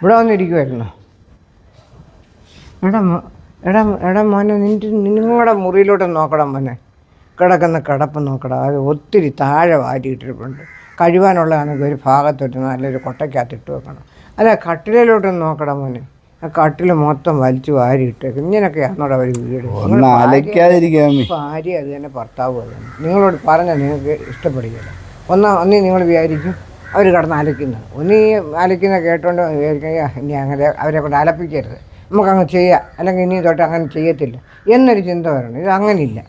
ഇവിടെ വന്നിരിക്കുമായിരുന്നു എടാ എടാ എടാ മോനെ നിന്റെ നിങ്ങളുടെ മുറിയിലോട്ട് നോക്കണം മോനെ. കിടക്കുന്ന കിടപ്പ് നോക്കണം അത് ഒത്തിരി താഴെ വാരിയിട്ടിട്ടുണ്ട് കഴിവാനുള്ളതാണെങ്കിൽ ഒരു ഭാഗത്തോട്ട് നല്ലൊരു കൊട്ടയ്ക്കകത്ത് ഇട്ട് വെക്കണം. അല്ല കട്ടിലോട്ട് നോക്കണം മോനെ. ആ കട്ടിൽ മൊത്തം വലിച്ചു വാരിയിട്ടേക്കും. ഇങ്ങനെയൊക്കെയാണോടെ അവർ വീട്. ഭാര്യ അത് തന്നെ ഭർത്താവ് അത് തന്നെ. നിങ്ങളോട് പറഞ്ഞാൽ നിങ്ങൾക്ക് ഇഷ്ടപ്പെടുകയില്ല ഒന്നാ ഒന്നേ നിങ്ങൾ വിചാരിക്കും. അവർ കിടന്ന് അലക്കുന്നു ഒന്നീ അലക്കുന്ന കേട്ടോണ്ട് ഇനി അങ്ങനെ അവരെ കൊണ്ട് അലപ്പിക്കരുത്. നമുക്കങ്ങ് ചെയ്യാം. അല്ലെങ്കിൽ ഇനി തൊട്ട് അങ്ങനെ ചെയ്യത്തില്ല. എന്നൊരു ചിന്ത വരണം ഇത് അങ്ങനെയില്ല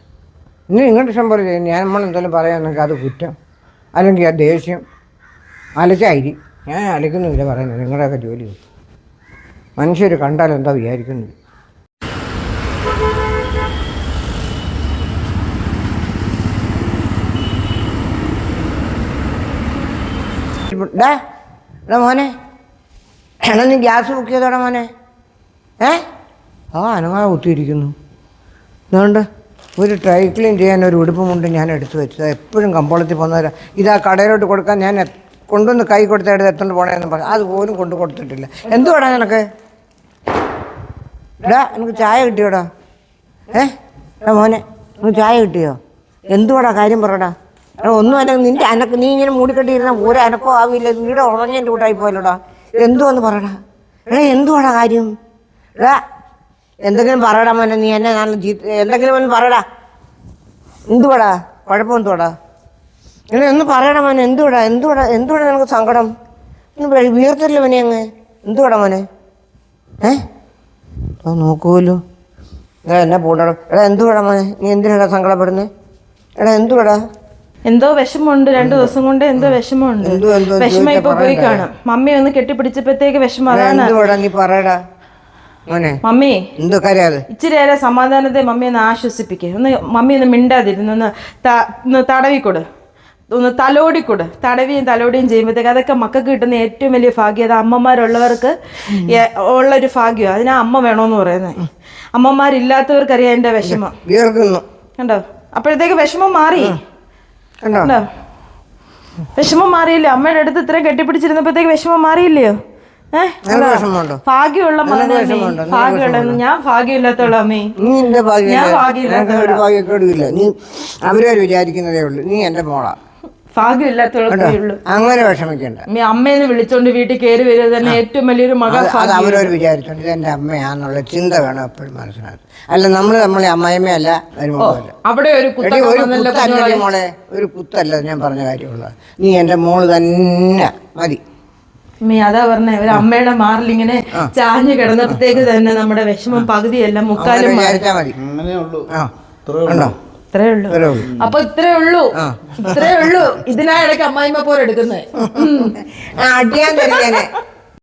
ഇനി നിങ്ങളുടെ ഇഷ്ടം പോലെ ചെയ്യും. ഞാൻ നമ്മൾ എന്തെങ്കിലും പറയാമെന്നെങ്കിൽ അത് കുറ്റം. അല്ലെങ്കിൽ ആ ദേഷ്യം. അലച്ചായിരി ഞാൻ അലക്കുന്നില്ല പറയുന്നത്. നിങ്ങളുടെയൊക്കെ ജോലി മനുഷ്യർ കണ്ടാൽ എന്താ വിചാരിക്കുന്നത്? ഡാ എടാ മോനെ. എടാ നീ ഗ്യാസ് ബുക്ക് ചെയ്തോടാ മോനെ. ഏ? ആ അനങ്ങാ കുത്തിയിരിക്കുന്നു. അതുകൊണ്ട് ഒരു ഡ്രൈ ക്ലീൻ ചെയ്യാൻ ഒരു ഉടുപ്പുമുണ്ട് ഞാൻ എടുത്തു വെച്ചത്. എപ്പോഴും കമ്പോളത്തിൽ പോകുന്നവരാ. ഇതാ കടയിലോട്ട് കൊടുക്കാൻ ഞാൻ കൊണ്ടുവന്ന് കൈ കൊടുത്തിട്ട് എത്തോണ്ട് പോണേന്ന് പറഞ്ഞു. അതുപോലും കൊണ്ടു കൊടുത്തിട്ടില്ല. എന്തുവാടാ നിനക്ക്? എടാ എനിക്ക് ചായ കിട്ടിയോടാ? ഏ? മോനെ നിനക്ക് ചായ കിട്ടിയോ? എന്തുവാടാ കാര്യം പറയടാ ഒന്നും അനക്ക് നിന്റെ അനക്ക് നീ ഇങ്ങനെ മൂടിക്കെട്ടിയിരുന്ന ഒരു അനക്കോ ആവില്ല. വീട് ഉറങ്ങിയ കൂട്ടായി പോയല്ലോടാ. എന്തുവെന്ന് പറയടാ. എടാ എന്തുവാടാ കാര്യം? എടാ എന്തെങ്കിലും പറയടാ മോനെ നീ എന്നെ ജീ- എന്തെങ്കിലും ഒന്ന് പറയടാ. എന്തുവാടാ? കുഴപ്പം എന്തുവാടാ? എടാ ഒന്ന് പറയടാ മോനെ എന്തുവാടാ? എന്തുവാടാ? എന്തുവാടാ നിനക്ക് സങ്കടം? ഒന്ന് വീർത്തല്ലോ മോനെ അങ്ങ്? എന്തുവാടാ മോനെ? ഏ? നോക്കുമല്ലോ എടാ എന്നെ പൂട്ടണം എടാ എന്തുവാടാ മോനെ? നീ എന്തിനാടാ സങ്കടപ്പെടുന്നത് എടാ എന്തുവാടാ? എന്തോ വിഷമമുണ്ട് രണ്ടു ദിവസം കൊണ്ട് എന്തോ വിഷമമുണ്ട്. വിഷമം ഇപ്പൊ പോയി കാണാം. മമ്മി ഒന്ന് കെട്ടിപ്പിടിച്ചപ്പോഴത്തേക്ക് വിഷമം അതാണ്. പറയടാ? മമ്മി സമാധാനത്തെ മമ്മി ഒന്ന് ആശ്വസിപ്പിക്കുക ഒന്ന് മമ്മി ഒന്ന് മിണ്ടാതിരുന്ന് ഒന്ന് തടവിക്കൊടു. ഒന്ന് തലോടിക്കൊടു. തടവിയും തലോടിയും ചെയ്യുമ്പോഴത്തേക്ക് അതൊക്കെ മക്കൾക്ക് കിട്ടുന്ന ഏറ്റവും വലിയ ഭാഗ്യം അത് അമ്മമാരുള്ളവർക്ക് ഉള്ള ഉള്ളൊരു ഭാഗ്യം അതിനാ അമ്മ വേണമെന്ന് പറയുന്നത് അമ്മമാരില്ലാത്തവർക്കറിയാം എന്റെ വിഷമം. കണ്ടോ? അപ്പോഴത്തേക്ക് വിഷമം മാറി. കണ്ടോ? വിഷമം മാറിയില്ലേ? അമ്മയുടെ അടുത്ത് ഇത്രയും കെട്ടിപ്പിടിച്ചിരുന്നപ്പോഴത്തേക്ക് വിഷമം മാറിയില്ലയോ? ഭാഗ്യമുള്ള. ഭാഗ്യമുള്ള ഞാൻ ഭാഗ്യമില്ലാത്തോളൂ അമ്മേ. ഞാൻ ഭാഗ്യമില്ലാത്ത ഒരു നീ അവരവർ വിചാരിക്കുന്നതേ ഉള്ളൂ. നീ എന്റെ മോളാ. ഭാഗ്യമില്ലാത്തോളേ അങ്ങനെ വിഷമിക്കണ്ട. അമ്മേ അമ്മേന്ന് വിളിച്ചോണ്ട് വീട്ടിൽ കയറി വരിക തന്നെ ഏറ്റവും വലിയൊരു മകൾ അത് അവരൊരു അവരവർ വിചാരിച്ചോണ്ട് ഇത് എന്റെ അമ്മയാന്നുള്ള ചിന്ത വേണം എപ്പോഴും മനസ്സിലാക്കി അല്ല നമ്മൾ നമ്മളെ അമ്മായിമ്മയല്ല അവിടെ ഒരു കുത്തല്ല മോളെ ഒരു കുത്തല്ല ഞാൻ പറഞ്ഞ കാര്യമുള്ള. നീ എന്റെ മോൾ തന്നെ മതി. അതാ പറഞ്ഞേ ഒരു അമ്മയുടെ മാറിൽ ഇങ്ങനെ ചാഞ്ഞു കിടന്നപ്പോഴത്തേക്ക് തന്നെ നമ്മുടെ വിഷമം പകുതിയല്ല മുക്കാലും മതി. അങ്ങനെയുള്ളൂ ഉണ്ടോ ഇത്രേ ഉള്ളൂ. അപ്പൊ ഇത്രേ ഉള്ളൂ. ഇത്രേ ഉള്ളൂ. ഇതിനാ ഇടയ്ക്ക് അമ്മായിമ്മ പോലെ എടുക്കുന്നത് അടിയാൻ തരികേനെ